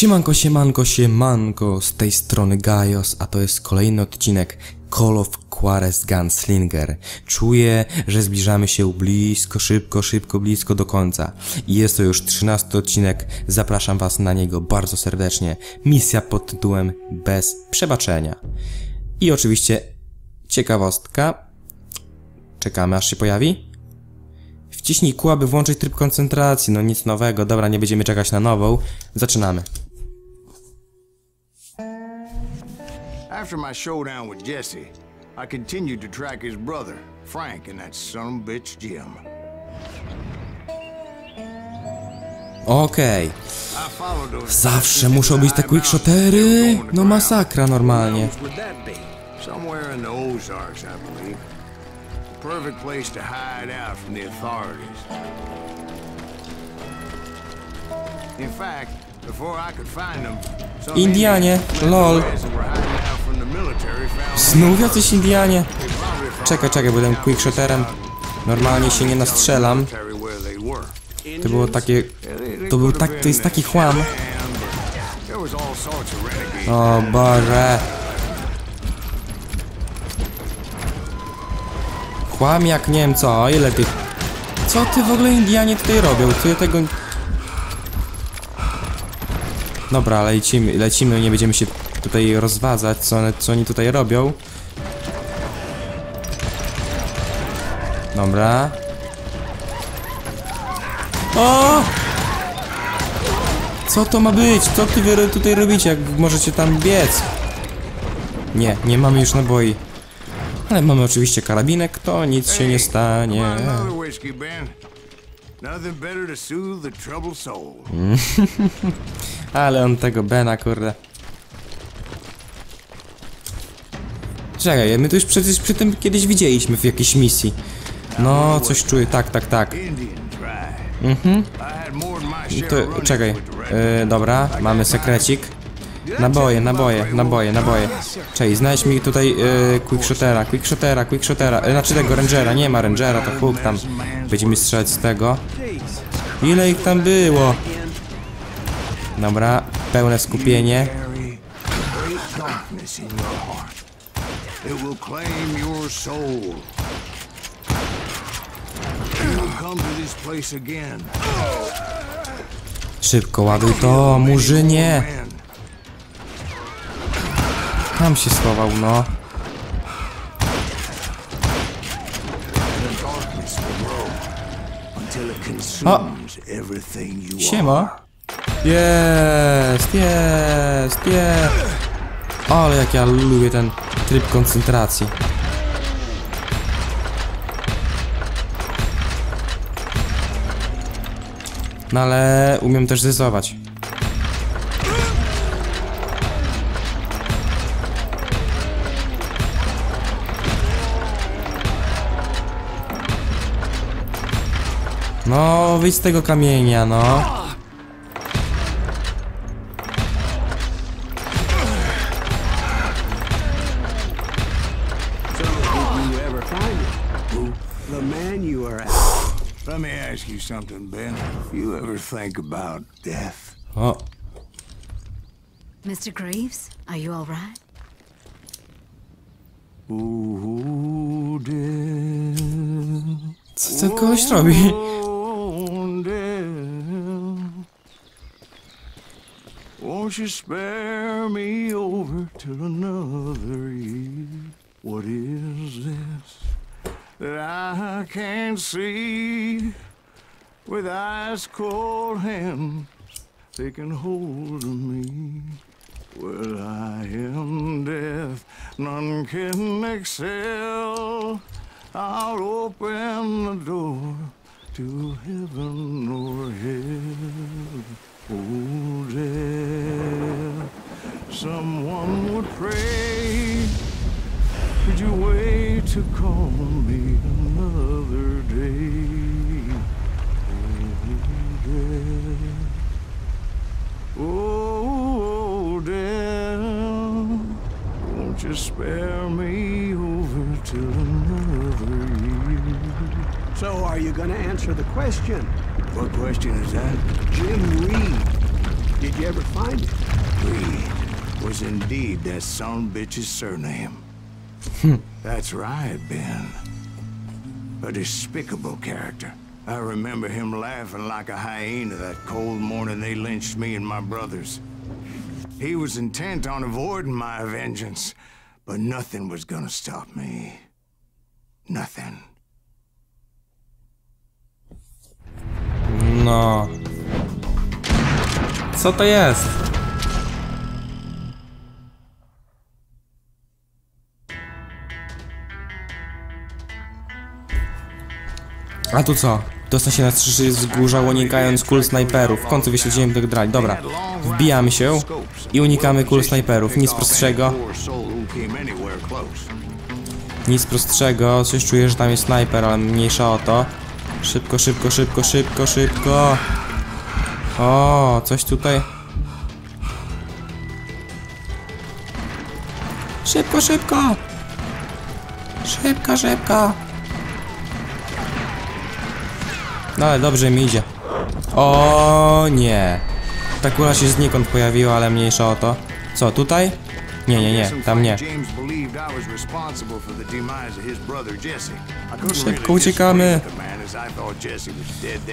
Siemanko, siemanko, siemanko, z tej strony Gaios, a to jest kolejny odcinek Call of Juarez Gunslinger. Czuję, że zbliżamy się blisko, szybko, szybko, blisko do końca. Jest to już 13 odcinek, zapraszam was na niego bardzo serdecznie. Misja pod tytułem Bez Przebaczenia. I oczywiście ciekawostka. Czekamy aż się pojawi. Wciśnij kół, aby włączyć tryb koncentracji. No nic nowego. Dobra, nie będziemy czekać na nową. Zaczynamy. After my showdown with Jesse, I continued to track his brother, Frank, and that son of a bitch Jim. Okej. Those Zawsze muszą być te quickshotery. No masakra normalnie. Somewhere in the Ozarks, I believe. The perfect place to hide out from the authorities. In fact, before I could find them, some Indianie, Indians lol. Znów jacyś Indianie. Czekaj, czekaj, bo tym quickshoterem normalnie się nie nastrzelam. To było takie... To był tak, to jest taki chłam. O Boże. Chłam jak nie wiem co, ile tych... Co ty w ogóle Indianie tutaj robią? Ja tego... Dobra, lecimy, lecimy, nie będziemy się tutaj rozwadzać, co, one, co oni tutaj robią. Dobra. O! Co to ma być? Co ty wy tutaj robicie, jak możecie tam biec? Nie, nie mamy już naboi. Ale mamy oczywiście karabinek, to nic się nie stanie. Ale on tego Bena, kurde. Czekaj, my tu już przecież przy tym kiedyś widzieliśmy w jakiejś misji. No, coś czuję, tak, tak, tak. Mhm. To, czekaj, yy, dobra, mamy sekrecik. Naboje, naboje, naboje, naboje. Czekaj, znajdź mi tutaj yy, quickshotera, quickshotera, quickshotera. Yy, znaczy tego rangera, nie ma rangera, to huk tam. Będziemy strzelać z tego. Ile ich tam było? Dobra, pełne skupienie. It will claim your soul. You will come to this place again. Szybko ładuj to, murzynie! Tam się schował, no. you Siema. Jest, jest, jest. Ale jak ja lubię ten tryb koncentracji. No ale umiem też zezować. No, wyjdź z tego kamienia, no. The man you are after. Let me ask you something, Ben. If you ever think about death, O, Mr. Graves, are you all right? ooh, death, co ten kogoś robi? oh, death, won't you spare me over till another year? What is this that I can't see with ice cold hands taking hold of me? Well, I am death, none can excel. I'll open the door to heaven or hell. Oh, death, someone would pray. Could you wait to call me another day? Oh. Oh, death, won't you spare me over till another year? So, are you going to answer the question? What question is that? Jim Reed. Did you ever find it? Reed was indeed that son bitch's surname. That's right, Ben. A despicable character. I remember him laughing like a hyena that cold morning they lynched me and my brothers. He was intent on avoiding my vengeance, but nothing was gonna stop me. Nothing. No. Co to jest? A tu co? Dostał się na trzy wzgórza, unikając kul snajperów. W końcu wyśledziłem tych drali. Dobra. Wbijamy się i unikamy kul snajperów. Nic prostszego. Nic prostszego. Coś czuję, że tam jest snajper, ale mniejsza o to. Szybko, szybko, szybko, szybko, szybko. O, coś tutaj. Szybko, szybko. Szybko, szybko. No ale dobrze mi idzie. O nie. Ta kula się znikąd pojawiła, ale mniejsza o to. Co, tutaj? Nie, nie, nie, tam nie. Szybko uciekamy.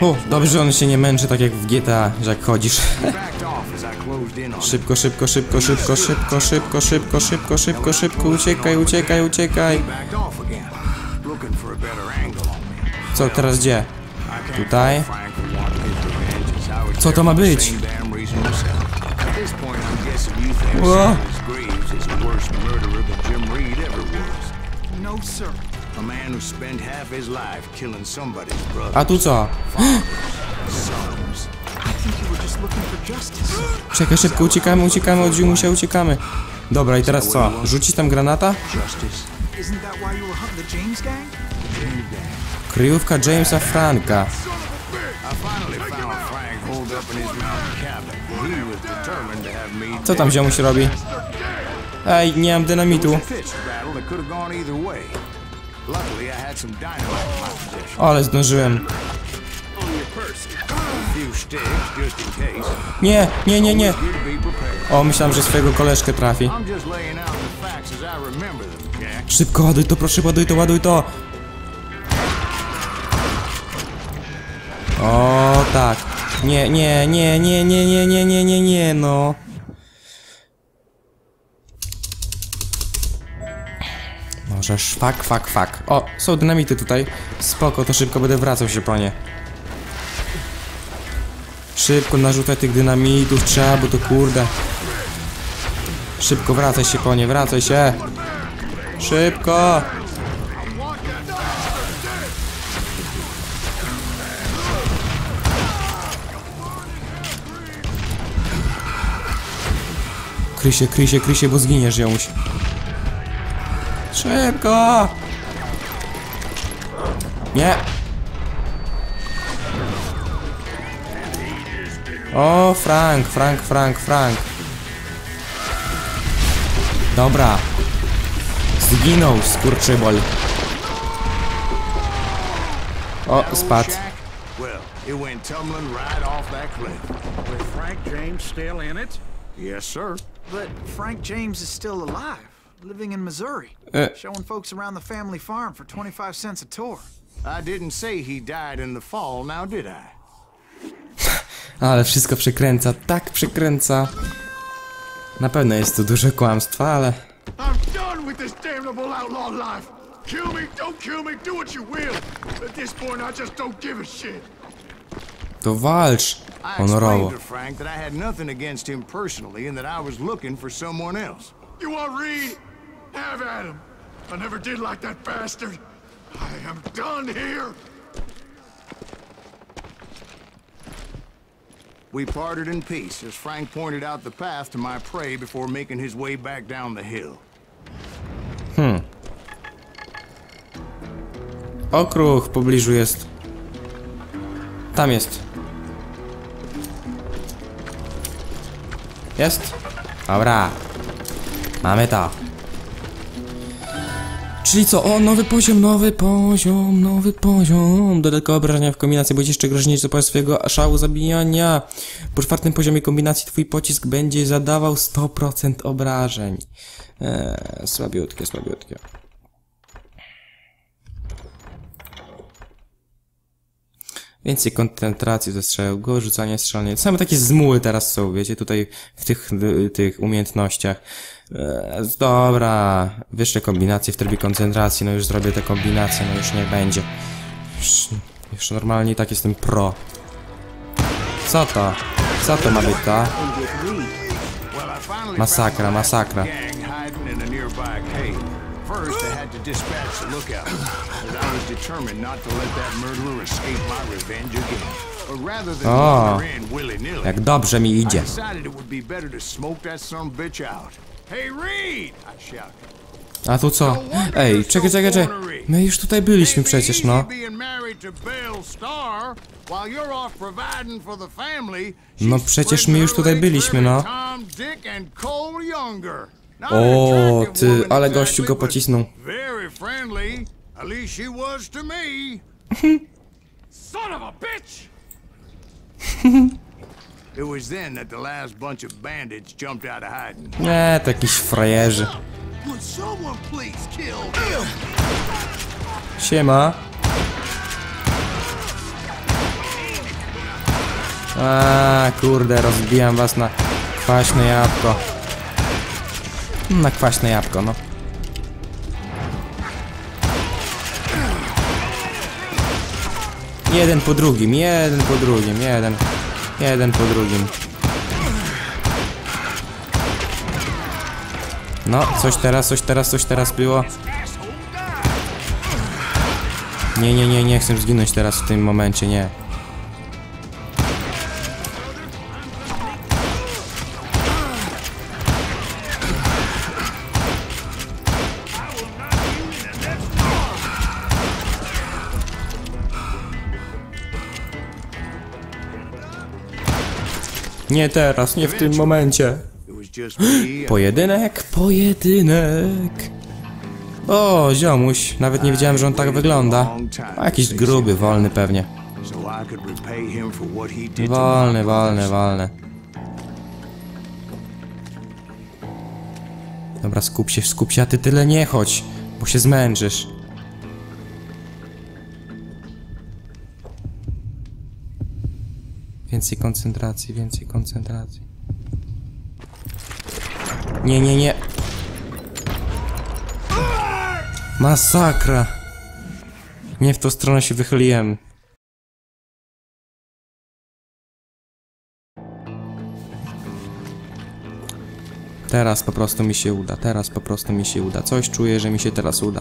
U, dobrze, on się nie męczy tak jak w GTA, że jak chodzisz. Szybko, szybko, szybko, szybko, szybko, szybko, szybko, szybko, szybko, szybko, uciekaj, uciekaj, uciekaj. Co, teraz gdzie? Tutaj. Co to ma być? Whoa. A tu co? Czekaj, szybko uciekamy, uciekamy od Jumusia, uciekamy. Dobra, i teraz co? Rzucić tam granata? Kryjówka Jamesa Franka. Co tam ziomuś robi? Ej, nie mam dynamitu. Ale zdążyłem. Nie, nie, nie, nie. O, myślałem, że swojego koleżkę trafi. Szybko ładuj to, proszę, ładuj to, ładuj to. O, tak. Nie, nie, nie, nie, nie, nie, nie, nie, nie, nie, no. Możesz, fak, fak, fak. O, są dynamity tutaj. Spoko, to szybko będę wracał się po nie. Szybko narzucaj tych dynamitów, trzeba, bo to kurde. Szybko wracaj się po nie, wracaj się. Szybko! Kryj się, kryj się, kryj się, bo zginiesz, Jomuś. Szybko! Nie! O, Frank, Frank, Frank, Frank. Dobra. Zginął, skurczybol. O, spadł. It went tumbling right off that cliff. With Frank James still in it? Yes, sir. But Frank James is still alive, living in Missouri, Uh. showing folks around the family farm for 25 cents a tour. I didn't say he died in the fall, now did I? Ale wszystko przekręca, tak przekręca. Na pewno jest tu dużo kłamstwa, ale... I'm done with this damnable outlaw life. Kill me, don't kill me, do what you will. At this point, I just don't give a shit. To walcz I honorowo. explained to Frank that I had nothing against him personally and that I was looking for someone else. You want Reed? Have at him. I never did like that bastard. I am done here. We parted in peace as Frank pointed out the path to my prey before making his way back down the hill. Hmm. Okruch w pobliżu jest. Tam jest. Jest? Dobra. Mamy to. Czyli co? O, nowy poziom, nowy poziom, nowy poziom. Dodatkowe obrażenia w kombinacji będzie jeszcze groźniejsze po swojego szału zabijania. Po czwartym poziomie kombinacji twój pocisk będzie zadawał 100% obrażeń. Eee, słabiutkie, słabiutkie. Więcej koncentracji ze strzał, go rzucanie, strzelanie. Same takie zmuły teraz są, wiecie, tutaj w tych, tych umiejętnościach. Eee, dobra, wyższe kombinacje w trybie koncentracji, no już zrobię te kombinacje, no już nie będzie. Już, już normalnie tak jestem pro. Co to? Co to ma być finally Masakra, masakra. First, I had to dispatch the lookout, as I was determined not to let that murderer escape my revenge again. But rather than O, wander in willy-nilly, Jak dobrze mi I decided it would be better to smoke that a bitch out. Hey, Reed! I shouted. A tu co? Ej, czekaj, czekaj, czekaj. My już tutaj byliśmy przecież, no. No przecież my już her tutaj byliśmy, no. O, ty, ale gościu go pocisnął. Son of a bitch! It was then that the last bunch of bandits jumped out of hiding. Nie, to jakiś frajerzy. Siema. A, kurde, rozbijam was na kwaśne jabłko. Na kwaśne jabłko, no. Jeden po drugim, jeden po drugim, jeden. Jeden po drugim. No, coś teraz, coś teraz, coś teraz było. Nie, nie, nie, nie chcę zginąć teraz w tym momencie, nie. Nie teraz, nie w tym momencie. Pojedynek, pojedynek. O, ziomuś, nawet nie wiedziałem, że on tak wygląda. A jakiś gruby, wolny pewnie. Wolny, wolny, wolny. Dobra, skup się, skup się, a ty tyle nie chodź, bo się zmęczysz. Więcej koncentracji, więcej koncentracji. Nie, nie, nie. Masakra. Nie w tą stronę się wychyliłem. Teraz po prostu mi się uda, teraz po prostu mi się uda. Coś czuję, że mi się teraz uda.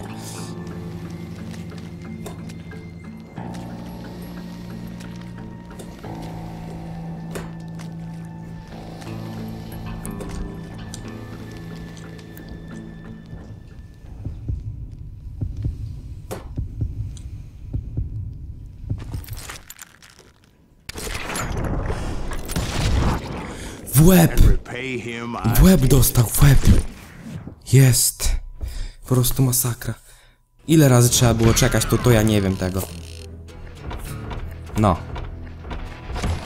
W łeb! W łeb dostał, w łeb. Jest. Po prostu masakra. Ile razy trzeba było czekać, to to ja nie wiem tego. No.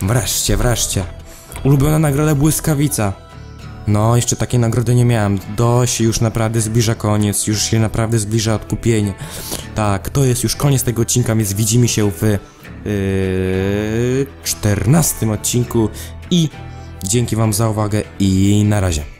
Wreszcie, wreszcie. Ulubiona nagroda błyskawica. No, jeszcze takiej nagrody nie miałem. Do się już naprawdę zbliża koniec, już się naprawdę zbliża odkupienie. Tak, to jest już koniec tego odcinka, więc widzimy się w yy, 14 odcinku i dzięki wam za uwagę i na razie.